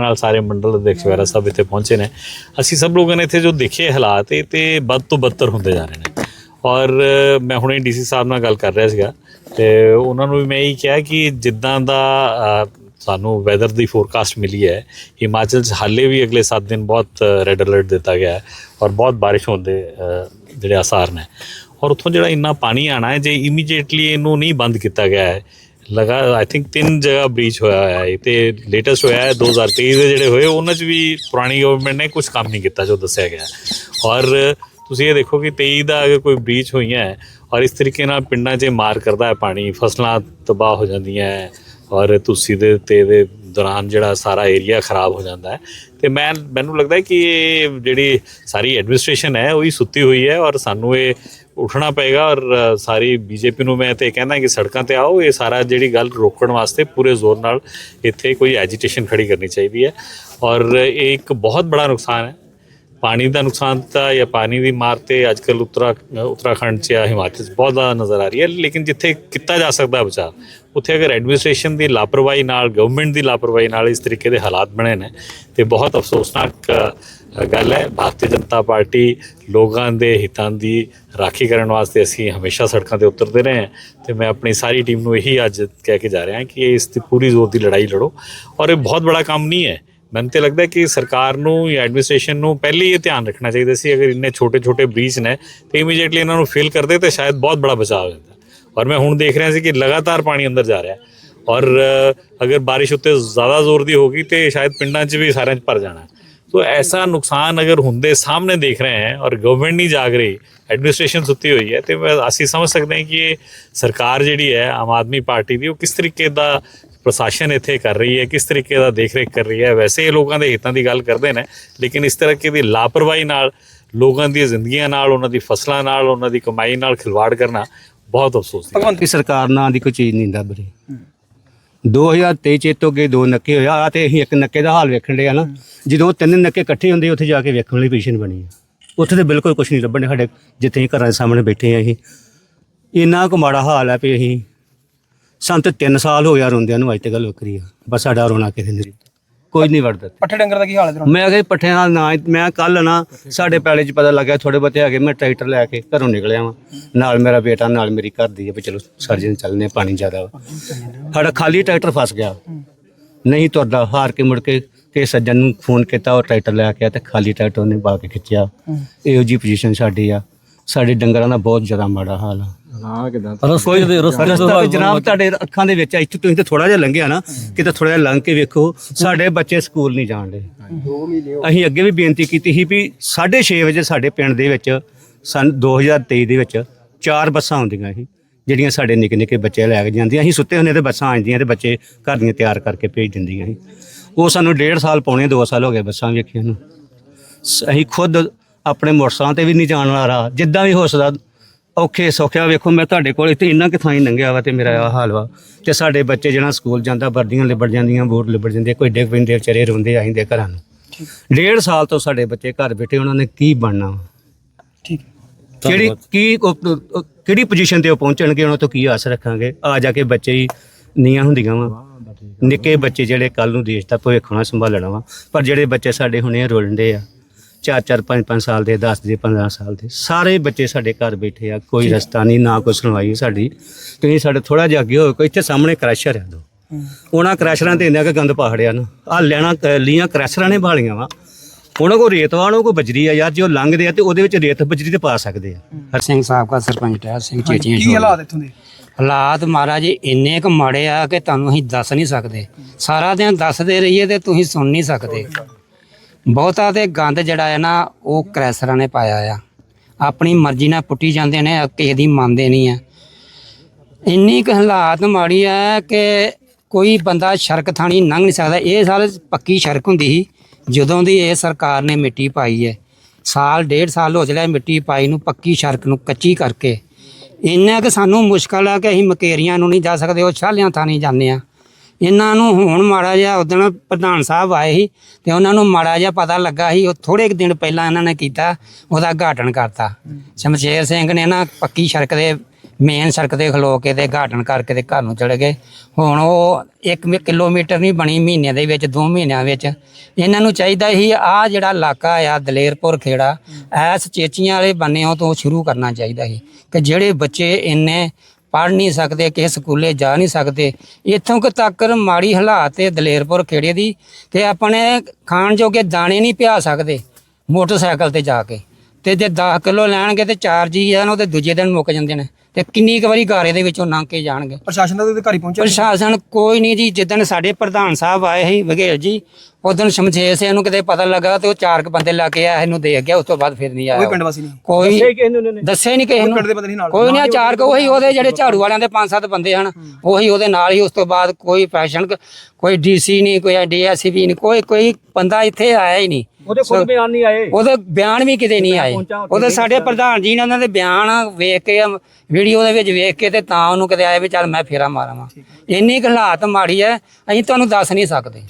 ਨਾਲ ਸਾਰੇ ਮੰਡਲ ਅਧਿਕਸ਼ ਵਗੈਰਾ ਸਭ ਇੱਥੇ ਪਹੁੰਚੇ ਨੇ। ਅਸੀਂ ਸਭ ਲੋਕਾਂ ਨੇ ਇੱਥੇ ਜੋ ਦੇਖੇ ਹਾਲਾਤ, ਇਹ ਤੇ ਵੱਧ ਤੋਂ ਬੱਤਰ ਹੁੰਦੇ ਜਾ ਰਹੇ ਨੇ। ਔਰ ਮੈਂ ਹੁਣੇ ਡੀਸੀ ਸਾਹਿਬ ਨਾਲ ਗੱਲ ਕਰ ਰਿਹਾ ਸੀਗਾ ਤੇ ਉਹਨਾਂ ਨੂੰ ਵੀ ਮੈਂ ਇਹੀ ਕਿਹਾ ਕਿ ਜਿੱਦਾਂ ਦਾ ਸਾਨੂੰ ਵੈਦਰ ਦੀ ਫੋਰਕਾਸਟ ਮਿਲੀ ਹੈ, ਹਿਮਾਚਲ 'ਚ ਹਾਲੇ ਵੀ ਅਗਲੇ 7 ਦਿਨ ਬਹੁਤ ਰੈੱਡ ਅਲਰਟ ਦਿੱਤਾ ਗਿਆ ਹੈ ਔਰ ਬਹੁਤ ਬਾਰਿਸ਼ ਹੋਣ ਦੇ ਜਿਹੜੇ ਆਸਾਰ ਨੇ। ਔਰ ਉੱਥੋਂ ਜਿਹੜਾ ਇੰਨਾ ਪਾਣੀ ਆਣਾ ਹੈ, ਜੇ ਇਮੀਡੀਏਟਲੀ ਇਹਨੂੰ ਨਹੀਂ ਬੰਦ ਕੀਤਾ ਗਿਆ ਹੈ ਲਗਾ ਆਈ ਥਿੰਕ ਤਿੰਨ ਜਗ੍ਹਾ ਬ੍ਰੀਚ ਹੋਇਆ ਹੋਇਆ ਇਹ ਤੇ ਲੇਟੈਸਟ ਹੋਇਆ ਹੈ 2023 ਦੇ ਜਿਹੜੇ ਹੋਏ, ਉਹਨਾਂ 'ਚ ਵੀ ਪੁਰਾਣੀ ਗਵਰਨਮੈਂਟ ਨੇ ਕੁਝ ਕੰਮ ਨਹੀਂ ਕੀਤਾ ਜੋ ਦੱਸਿਆ ਗਿਆ ਔਰ ਤੁਸੀਂ ਇਹ ਦੇਖੋ ਕਿ 23 ਦਾ ਅਗਰ ਕੋਈ ਬ੍ਰੀਚ ਹੋਈਆਂ ਹੈ ਔਰ ਇਸ ਤਰੀਕੇ ਨਾਲ ਪਿੰਡਾਂ 'ਚ ਮਾਰ ਕਰਦਾ ਹੈ ਪਾਣੀ, ਫਸਲਾਂ ਤਬਾਹ ਹੋ ਜਾਂਦੀਆਂ ਹੈ ਔਰ ਤੁਸੀਂ ਦੇ ਤੇ ਦੇ ਦੌਰਾਨ ਜਿਹੜਾ ਸਾਰਾ ਏਰੀਆ ਖਰਾਬ ਹੋ ਜਾਂਦਾ ਹੈ। ਤੇ ਮੈਂ, ਮੈਨੂੰ ਲੱਗਦਾ ਹੈ ਕਿ ਇਹ ਜਿਹੜੀ ਸਾਰੀ ਐਡਮਿਨਿਸਟ੍ਰੇਸ਼ਨ ਹੈ, ਉਹ ਹੀ ਸੁੱਤੀ ਹੋਈ ਹੈ ਔਰ ਸਾਨੂੰ ਇਹ ਉੱਠਣਾ ਪਏਗਾ ਔਰ ਅ, ਸਾਰੀ ਬੀਜੇਪੀ ਨੂੰ ਮੈਂ ਤੇ ਕਹਿੰਦਾ ਕਿ ਸੜਕਾਂ ਤੇ ਆਓ ਇਹ ਸਾਰਾ ਜਿਹੜੀ ਗੱਲ ਰੋਕਣ ਵਾਸਤੇ ਪੂਰੇ ਜ਼ੋਰ ਨਾਲ ਇੱਥੇ ਕੋਈ ਐਜੀਟੇਸ਼ਨ ਖੜੀ ਕਰਨੀ ਚਾਹੀਦੀ ਹੈ। ਔਰ ਇਹ ਇੱਕ ਬਹੁਤ ਬੜਾ ਨੁਕਸਾਨ ਹੈ। ਪਾਣੀ ਦਾ ਨੁਕਸਾਨ ਤਾਂ ਜਾਂ ਪਾਣੀ ਦੀ ਮਾਰ ਤੇ ਅੱਜ ਅੱਜਕੱਲ ਉੱਤਰਾ, ਉੱਤਰਾਖੰਡ 'ਚ ਜਾਂ ਹਿਮਾਚਲ 'ਚ ਬਹੁਤ ਜ਼ਿਆਦਾ ਨਜ਼ਰ ਆ ਰਹੀ ਹੈ। ਲੇਕਿਨ ਜਿੱਥੇ ਕੀਤਾ ਜਾ ਸਕਦਾ ਬਚਾਅ, ਉੱਥੇ ਅਗਰ ਐਡਮਿਨਿਸਟ੍ਰੇਸ਼ਨ ਦੀ ਲਾਪਰਵਾਹੀ ਨਾਲ ਗਵਰਨਮੈਂਟ ਦੀ ਲਾਪਰਵਾਹੀ ਨਾਲ ਇਸ ਤਰੀਕੇ ਦੇ ਹਾਲਾਤ ਬਣੇ ਨੇ, ਤੇ ਬਹੁਤ ਅਫਸੋਸਨਾਕ ਗੱਲ ਹੈ। ਭਾਰਤੀ ਜਨਤਾ ਪਾਰਟੀ ਲੋਕਾਂ ਦੇ ਹਿੱਤਾਂ ਦੀ ਰਾਖੀ ਕਰਨ ਵਾਸਤੇ ਅਸੀਂ ਹਮੇਸ਼ਾ ਸੜਕਾਂ ਤੇ ਉਤਰਦੇ ਰਹੇ ਹਾਂ। ਤੇ ਮੈਂ ਆਪਣੀ ਸਾਰੀ ਟੀਮ ਨੂੰ ਇਹੀ ਅੱਜ ਕਹਿ ਕੇ ਜਾ ਰਿਹਾ ਕਿ ਇਸ ਦੀ ਪੂਰੀ ਜ਼ੋਰ ਦੀ ਲੜਾਈ ਲੜੋ। ਔਰ ਇਹ ਬਹੁਤ ਬੜਾ ਕੰਮ ਨਹੀਂ ਹੈ। ਮੈਨੂੰ ਤੇ ਲੱਗਦਾ ਕਿ ਸਰਕਾਰ ਨੂੰ ਜਾਂ ਐਡਮਿਨਿਸਟ੍ਰੇਸ਼ਨ ਨੂੰ ਪਹਿਲੇ ਹੀ ਇਹ ਧਿਆਨ ਰੱਖਣਾ ਚਾਹੀਦਾ ਸੀ, ਅਗਰ ਇੰਨੇ ਛੋਟੇ ਛੋਟੇ ਬ੍ਰੀਚ ਨੇ, ਤੇ ਇਮੀਡੀਏਟਲੀ ਇਹਨਾਂ ਨੂੰ ਫਿਲ ਕਰਦੇ ਤੇ ਸ਼ਾਇਦ ਬਹੁਤ ਬੜਾ ਬਚਾਅ ਹੋ ਜਾਂਦਾ। ਔਰ ਮੈਂ ਹੁਣ ਦੇਖ ਰਿਹਾ ਸੀ ਕਿ ਲਗਾਤਾਰ ਪਾਣੀ ਅੰਦਰ ਜਾ ਰਿਹਾ ਔਰ ਅਗਰ ਬਾਰਿਸ਼ ਉੱਤੇ ਜ਼ਿਆਦਾ ਜ਼ੋਰ ਦੀ ਹੋਗੀ ਤੇ ਸ਼ਾਇਦ ਪਿੰਡਾਂ 'ਚ ਵੀ ਸਾਰਿਆਂ 'ਚ ਭਰ ਜਾਣਾ ਸੋ ਐਸਾ ਨੁਕਸਾਨ ਅਗਰ ਹੁੰਦੇ ਸਾਹਮਣੇ ਦੇਖ ਰਹੇ हैं ਔਰ ਗਵਰਨਮੈਂਟ ਨਹੀਂ ਜਾਗ ਰਹੀ ਐਡਮਿਨਿਸਟ੍ਰੇਸ਼ਨ ਸੁੱਤੀ ਹੋਈ ਹੈ, ਤੇ ਅਸੀਂ ਸਮਝ ਸਕਦੇ ਹਾਂ ਕਿ ਇਹ ਸਰਕਾਰ ਜਿਹੜੀ ਹੈ, ਆਮ ਆਦਮੀ ਪਾਰਟੀ ਦੀ ਉਹ ਕਿਸ ਤਰੀਕੇ ਦਾ ਪ੍ਰਸ਼ਾਸਨ ਇੱਥੇ ਕਰ ਰਹੀ ਹੈ, ਕਿਸ ਤਰੀਕੇ ਦਾ ਦੇਖ-ਰੇਖ ਕਰ ਰਹੀ ਹੈ, ਵੈਸੇ ਇਹ ਲੋਕਾਂ ਦੇ ਹਿੱਤਾਂ ਦੀ ਗੱਲ ਕਰਦੇ ਨੇ, ਲੇਕਿਨ ਇਸ ਤਰ੍ਹਾਂ ਦੀ ਲਾਪਰਵਾਹੀ ਨਾਲ, ਲੋਕਾਂ ਦੀਆਂ ਜ਼ਿੰਦਗੀਆਂ ਨਾਲ, ਉਹਨਾਂ ਦੀ ਫਸਲਾਂ ਨਾਲ, ਉਹਨਾਂ ਦੀ ਕਮਾਈ ਨਾਲ ਖਿਲਵਾੜ ਕਰਨਾ ਬਹੁਤ ਅਫਸੋਸ ਦੀ ਗੱਲ ਹੈ। ਸਰਕਾਰ ਨਾਂ ਦੀ ਕੋਈ ਚੀਜ਼ ਨਹੀਂ ਲੱਭ ਰਹੀ। 2023 ਚ ਇਹ ਤੋਂ ਅੱਗੇ ਦੋ ਨੱਕੇ ਹੋਇਆ ਆ ਤੇ ਅਸੀਂ ਇੱਕ ਨੱਕੇ ਦਾ ਹਾਲ ਵੇਖਣ ਡਿਆ ਨਾ, ਜਦੋਂ ਤਿੰਨ ਨੱਕੇ ਇਕੱਠੇ ਹੁੰਦੇ, ਉੱਥੇ ਜਾ ਕੇ ਵੇਖਣ ਵਾਲੀ ਪੋਜੀਸ਼ਨ ਬਣੀ ਆ। ਉੱਥੇ ਤੇ ਬਿਲਕੁਲ ਕੁਝ ਨਹੀਂ ਲੱਭਣ ਸਾਡੇ, ਜਿੱਥੇ ਅਸੀਂ ਘਰਾਂ ਦੇ ਸਾਹਮਣੇ ਬੈਠੇ ਆ ਅਸੀਂ। ਇੰਨਾ ਕੁ ਮਾੜਾ ਹਾਲ ਹੈ ਵੀ ਅਸੀਂ ਸਾਨੂੰ ਤੇ 3 ਸਾਲ ਹੋ ਗਿਆ ਰੋਂਦਿਆਂ ਨੂੰ ਅੱਜ ਤੇ ਗੱਲ ਵੱਖਰੀ ਆ। ਬਸ ਸਾਡਾ ਰੋਣਾ ਕਿਸੇ ਨੇ ਕੋਈ ਨਹੀਂ ਵੜਦਾ ਪੱਠੇ ਡੰਗਰ ਦਾ ਕੀ ਹਾਲ ਹੈ ਮੈਂ ਕਿਹਾ ਪੱਠਿਆਂ ਨਾਲ ਨਾ ਮੈਂ ਕੱਲ ਨਾ ਸਾਡੇ ਪੈਲੇ 'ਚ ਪਤਾ ਲੱਗਿਆ ਥੋੜੇ ਬਹੁਤੇ ਹੈਗੇ ਮੈਂ ਟਰੈਕਟਰ ਲੈ ਕੇ ਘਰੋਂ ਨਿਕਲਿਆ ਵਾਂ। ਨਾਲ ਮੇਰਾ ਬੇਟਾ ਨਾਲ ਮੇਰੀ ਘਰ ਦੀ ਹੈ ਵੀ ਚਲੋ ਸਰਜਨ ਚੱਲਨੇ ਪਾਣੀ ਜ਼ਿਆਦਾ ਵਾ। ਸਾਡਾ ਖਾਲੀ ਟਰੈਕਟਰ ਫਸ ਗਿਆ। ਨਹੀਂ ਤੁਰਦਾ ਹਾਰ ਕੇ ਮੁੜ ਕੇ ਕਿ ਸੱਜਣ ਨੂੰ ਫੋਨ ਕੀਤਾ ਉਹ ਟਰੈਕਟਰ ਲੈ ਕੇ ਆ ਤੇ ਖਾਲੀ ਟਰੈਕਟਰ ਉਹਨੇ ਪਾ ਕੇ ਖਿੱਚਿਆ। ਇਹੋ ਜੀ ਪੋਜੀਸ਼ਨ ਸਾਡੀ ਆ। ਸਾਡੇ ਡੰਗਰਾਂ ਦਾ ਬਹੁਤ ਜ਼ਿਆਦਾ ਮਾੜਾ ਹਾਲ ਆ। ਰਸਤੇ ਦੇ ਰਸਤਾ ਤੇ ਜਨਾਬ ਤੁਹਾਡੇ ਅੱਖਾਂ ਦੇ ਵਿੱਚ ਆ, ਇੱਥੇ ਤੁਸੀਂ ਤੇ ਥੋੜਾ ਜਿਹਾ ਲੰਘਿਆ ਨਾ ਕਿਤੇ ਥੋੜਾ ਜਿਹਾ ਲੰਘ ਕੇ ਵੇਖੋ ਸਾਡੇ ਬੱਚੇ ਸਕੂਲ ਨਹੀਂ ਜਾਣਦੇ ਅਸੀਂ ਅੱਗੇ ਵੀ ਬੇਨਤੀ ਕੀਤੀ ਸੀ ਵੀ 6:30 ਵਜੇ ਸਾਡੇ ਪਿੰਡ ਦੇ ਵਿੱਚ ਸਨ 2023 ਦੇ ਵਿੱਚ ਚਾਰ ਬੱਸਾਂ ਆਉਂਦੀਆਂ ਸੀ ਜਿਹੜੀਆਂ ਸਾਡੇ ਨਿੱਕੇ ਨਿੱਕੇ ਬੱਚੇ ਲੈ ਕੇ ਜਾਂਦੀਆਂ ਅਸੀਂ ਸੁੱਤੇ ਹੁੰਦੇ ਤੇ ਬੱਸਾਂ ਆਉਂਦੀਆਂ ਤੇ ਬੱਚੇ ਘਰ ਦੀਆਂ ਤਿਆਰ ਕਰਕੇ ਭੇਜ ਦਿੰਦੀਆਂ ਸੀ। ਉਹ ਸਾਨੂੰ ਡੇਢ ਸਾਲ ਪੌਣੇ 2 ਸਾਲ ਹੋ ਗਏ ਬੱਸਾਂ ਵੇਖੀਆਂ ਨੂੰ। ਸ- ਅਸੀਂ ਖੁਦ ਆਪਣੇ ਮੋਟਰਸਾਈਕਲ ਤੇ ਵੀ ਨਹੀਂ ਜਾਣ ਵਾਲਾ ਜਿੱਦਾਂ ਵੀ ਹੋ ਸਕਦਾ ਔਖੇ ਸੌਖਿਆ ਵੇਖੋ ਮੈਂ ਤੁਹਾਡੇ ਕੋਲ ਇੱਥੇ ਇੰਨਾ ਕਿ ਥਾਂ ਹੀ ਲੰਘਿਆ ਵਾ ਤੇ ਮੇਰਾ ਆਹ ਹਾਲ ਵਾ। ਤੇ ਸਾਡੇ ਬੱਚੇ ਜਿਹੜਾ ਸਕੂਲ ਜਾਂਦਾ ਵਰਦੀਆਂ ਲਿਬੜ ਜਾਂਦੀਆਂ ਬੂਟ ਲਿਬੜ ਜਾਂਦੇ ਕੋਈ ਡਿੱਗ ਪੈਂਦੇ ਵਿਚਾਰੇ ਰੋਂਦੇ ਆਇੰਦੇ ਘਰਾਂ ਨੂੰ। ਡੇਢ ਸਾਲ ਤੋਂ ਸਾਡੇ ਬੱਚੇ ਘਰ ਬੈਠੇ ਉਹਨਾਂ ਨੇ ਕੀ ਬਣਨਾ ਵਾ? ਠੀਕ। ਕਿਹੜੀ ਕੀ ਉਹ- ਕਿਹੜੀ ਪੋਜੀਸ਼ਨ ਤੇ ਉਹ ਪਹੁੰਚਣਗੇ ਉਹਨਾਂ ਤੋਂ ਕੀ ਆਸ ਰੱਖਾਂਗੇ? ਆ ਜਾ ਕੇ ਬੱਚੇ ਹੀ ਨੀਆਂ ਹੁੰਦੀਆਂ ਵਾ। ਨਿੱਕੇ ਬੱਚੇ ਜਿਹੜੇ ਕੱਲ ਨੂੰ ਦੇਸ਼ ਦਾ ਭਵਿੱਖ ਹੋਣਾ ਸੰਭਾਲਣਾ ਵਾ। ਪਰ ਜਿਹੜੇ ਬੱਚੇ ਸਾਡੇ ਹੁਣੇ ਰੋਲਦੇ ਆ 4 4 5 5 ਸਾਲ ਦੇ 10 ਦੇ 15 ਸਾਲ ਦੇ ਸਾਰੇ ਬੱਚੇ ਸਾਡੇ ਘਰ ਬੈਠੇ ਆ ਕੋਈ ਰਸਤਾ ਨਹੀਂ ਨਾ ਕੋਈ ਸੁਣਵਾਈ ਸਾਡੀ। ਤੁਸੀਂ ਸਾਡੇ ਥੋੜਾ ਜਿਹਾ ਅੱਗੇ ਹੋਏ ਕੋਈ ਇੱਥੇ ਸਾਹਮਣੇ ਕ੍ਰੈਸ਼ਰ ਆ ਦੋ। ਉਹਨਾਂ ਕ੍ਰੈਸ਼ਰਾਂ ਤੇ ਇੰਨਾ ਕਿ ਗੰਦ ਪਾੜਿਆ ਨਾ। ਆ ਲੈਣਾ ਲੀਆਂ ਕ੍ਰੈਸ਼ਰਾਂ ਨੇ ਭਾਲੀਆਂ ਵਾ। ਉਹਨਾਂ ਕੋ ਰੇਤ ਵਾ ਉਹਨਾਂ ਕੋ ਬਜਰੀ ਆ ਯਾਰ ਜੇ ਉਹ ਲੰਘਦੇ ਆ ਤੇ ਉਹਦੇ ਵਿੱਚ ਰੇਤ ਬਜਰੀ ਤੇ ਪਾ ਸਕਦੇ ਆ। ਹਰ ਸਿੰਘ ਸਾਹਿਬ ਦਾ ਸਰਪੰਚ ਟਹਿਰ ਸਿੰਘ ਚੇਚੀਆਂ ਕੀ ਹਾਲਾਤ ਇੱਥੋਂ ਦੇ? ਹਾਲਾਤ ਮਹਾਰਾਜ ਜੀ ਇੰਨੇ ਕੁ ਮਾੜੇ ਆ ਕਿ ਤੁਹਾਨੂੰ ਅਸੀਂ ਦੱਸ ਨਹੀਂ ਸਕਦੇ। ਸਾਰਾ ਦਿਨ ਦੱਸਦੇ ਰਹੀਏ ਤੇ ਤੁਸੀਂ ਸੁਣ ਨਹੀਂ ਸਕਦੇ। ਬਹੁਤਾ ਤੇ ਗੰਦ ਜਿਹੜਾ ਹੈ ਨਾ, ਉਹ ਕ੍ਰੈਸਰਾਂ ਨੇ ਪਾਇਆ ਆ। ਆਪਣੀ ਮਰਜ਼ੀ ਨਾਲ ਪੁੱਟੀ ਜਾਂਦੇ ਨੇ, ਕਿਸੇ ਦੀ ਮੰਨਦੇ ਨਹੀਂ ਆ। ਇੰਨੀ ਕੁ ਹਾਲਾਤ ਮਾੜੀ ਆ ਕਿ ਕੋਈ ਬੰਦਾ ਸੜਕ ਥਾਣੀ ਲੰਘ ਨਹੀਂ ਸਕਦਾ। ਇਹ ਸਾਲ ਪੱਕੀ ਸੜਕ ਹੁੰਦੀ ਸੀ, ਜਦੋਂ ਦੀ ਇਹ ਸਰਕਾਰ ਨੇ ਮਿੱਟੀ ਪਾਈ ਹੈ। ਸਾਲ, ਡੇਢ ਸਾਲ ਹੋ ਚਲਿਆ ਮਿੱਟੀ ਪਾਈ ਨੂੰ, ਪੱਕੀ ਸੜਕ ਨੂੰ ਕੱਚੀ ਕਰਕੇ। ਇੰਨਾ ਕਿ ਸਾਨੂੰ ਮੁਸ਼ਕਲ ਆ ਕਿ ਅਸੀਂ ਮਕੇਰੀਆਂ ਨੂੰ ਨਹੀਂ ਜਾ ਸਕਦੇ, ਉਹ ਛਾਲਿਆਂ ਥਾਣੀ ਜਾਂਦੇ ਆ। ਇਹਨਾਂ ਨੂੰ ਹੁਣ ਮਾੜਾ ਜਿਹਾ ਉਦਣ ਪ੍ਰਧਾਨ ਸਾਹਿਬ ਆਏ ਸੀ ਤੇ ਉਹਨਾਂ ਨੂੰ ਮਾੜਾ ਜਿਹਾ ਪਤਾ ਲੱਗਾ ਸੀ, ਉਹ ਥੋੜੇ ਕੁ ਦਿਨ ਪਹਿਲਾਂ ਇਹਨਾਂ ਨੇ ਕੀਤਾ, ਉਹਦਾ ਘਾਟਨ ਕਰਤਾ। ਸ਼ਮਸ਼ੇਰ ਸਿੰਘ ਨੇ ਨਾ ਪੱਕੀ ਸੜਕ ਦੇ ਮੇਨ ਸੜਕ ਤੇ ਖਲੋ ਕੇ ਤੇ ਘਾਟਣ ਕਰਕੇ ਤੇ ਘਰ ਨੂੰ ਚਲੇ ਗਏ। ਹੁਣ ਉਹ 1 ਕਿਲੋਮੀਟਰ ਨਹੀਂ ਬਣੀ, ਮਹੀਨੇ ਦੇ ਵਿੱਚ 2 ਮਹੀਨਿਆਂ ਵਿੱਚ। ਇਹਨਾਂ ਨੂੰ ਚਾਹੀਦਾ ਸੀ ਆ ਜਿਹੜਾ ਇਲਾਕਾ ਆ, ਦਲੇਰਪੁਰ ਖੇੜਾ, ਐਸ ਚੇਚੀਆਂ ਵਾਲੇ ਬੰਨਿਆਂ ਤੋਂ ਸ਼ੁਰੂ ਕਰਨਾ ਚਾਹੀਦਾ ਸੀ ਕਿ ਜਿਹੜੇ ਬੱਚੇ ਇੰਨੇ ਪੜ੍ਹ ਨਹੀਂ ਸਕਦੇ, ਕਿਸੇ ਸਕੂਲੇ ਜਾ ਨਹੀਂ ਸਕਦੇ। ਇੱਥੋਂ ਕੁ ਤੱਕ ਮਾੜੀ ਹਾਲਾਤ ਹੈ ਦਲੇਰਪੁਰ ਖੇੜੇ ਦੀ ਕਿ ਆਪਣੇ ਖਾਣ ਜੋਗੇ ਦਾਣੇ ਨਹੀਂ ਪਿਆ ਸਕਦੇ ਮੋਟਰਸਾਈਕਲ ਤੇ ਜਾ ਕੇ। ਤੇ ਜੇ 10 ਕਿਲੋ ਲੈਣਗੇ ਤੇ ਚਾਰ ਜੀ ਆ ਉਹ ਤੇ ਦੂਜੇ ਦਿਨ ਮੁੱਕ ਜਾਂਦੇ ਨੇ। ਤੇ ਕਿੰਨੀ ਕੁ ਵਾਰੀ ਗਾਰੇ ਦੇ ਵਿੱਚੋਂ ਲੰਘ ਕੇ ਜਾਣਗੇ। ਪ੍ਰਸ਼ਾਸਨ ਦਾ ਅਧਿਕਾਰੀ ਪਹੁੰਚਿਆ ਨਹੀਂ। ਪ੍ਰਸ਼ਾਸਨ ਕੋਈ ਨਹੀਂ ਜੀ ਜਿੱਦਣ ਸਾਡੇ ਪ੍ਰਧਾਨ ਸਾਹਿਬ ਆਏ ਸੀ ਵਘੇਲ ਜੀ ਉਦੋਂ ਸ਼ਮਸ਼ੇਰ ਸਿੰਘ ਨੂੰ ਕਿਤੇ ਪਤਾ ਲੱਗਾ ਤੇ ਉਹ ਚਾਰ ਕੁ ਬੰਦੇ ਲਾ ਕੇ ਆਇਆ ਇਹਨੂੰ ਦੇ ਗਿਆ ਉਸ ਤੋਂ ਬਾਅਦ ਫਿਰ ਨਹੀਂ ਕੋਈ ਆਇਆ ਪਿੰਡ ਵਾਸੀ ਨਹੀਂ ਕੋਈ ਦੱਸੇ ਨਹੀਂ ਕਿਸੇ ਕੋਈ ਨੂੰ। ਪਿੰਡ ਦੇ ਬੰਦੇ ਨਹੀਂ ਨਾਲ। ਕੋਈ ਨਹੀਂ ਚਾਰ ਕੋ ਉਹੀ ਉਹਦੇ ਜਿਹੜੇ ਝਾੜੂ ਵਾਲਿਆਂ ਦੇ ਪੰਜ ਸੱਤ ਬੰਦੇ ਹਨ ਉਹੀ ਉਹਦੇ ਨਾਲ ਹੀ ਉਸ ਤੋਂ ਬਾਅਦ ਕੋਈ ਫੈਸ਼ਨ ਕੋਈ ਡੀਸੀ ਨਹੀਂ ਕੋਈ ਡੀਐਸਸੀ ਨਹੀਂ ਕੋਈ ਕੋਈ ਬੰਦਾ ਇੱਥੇ ਆਇਆ ਹੀ ਨਹੀਂ। ਉਹਦੇ ਖੁਦ ਬਿਆਨ ਨਹੀਂ ਆਏ। ਉਹਦੇ ਬਿਆਨ ਵੀ ਕਿਤੇ ਨਹੀਂ ਆਏ। ਉਹਦੇ ਸਾਡੇ ਪ੍ਰਧਾਨ ਜੀ ਨੇ ਉਹਨਾਂ ਦੇ ਬਿਆਨ ਵੇਖ ਕੇ ਵੀਡੀਓ ਦੇ ਵਿੱਚ ਵੇਖ ਕੇ ਤੇ ਤਾਂ ਉਹਨੂੰ ਕਿਤੇ ਆਏ ਵੀ ਚੱਲ ਮੈਂ ਫੇਰਾ ਮਾਰਾਂਵਾ। ਇੰਨੀ ਕੁ ਹਾਲਾਤ ਮਾੜੀ ਹੈ ਅਸੀਂ ਤੁਹਾਨੂੰ ਦੱਸ ਨਹੀਂ ਸਕਦੇ।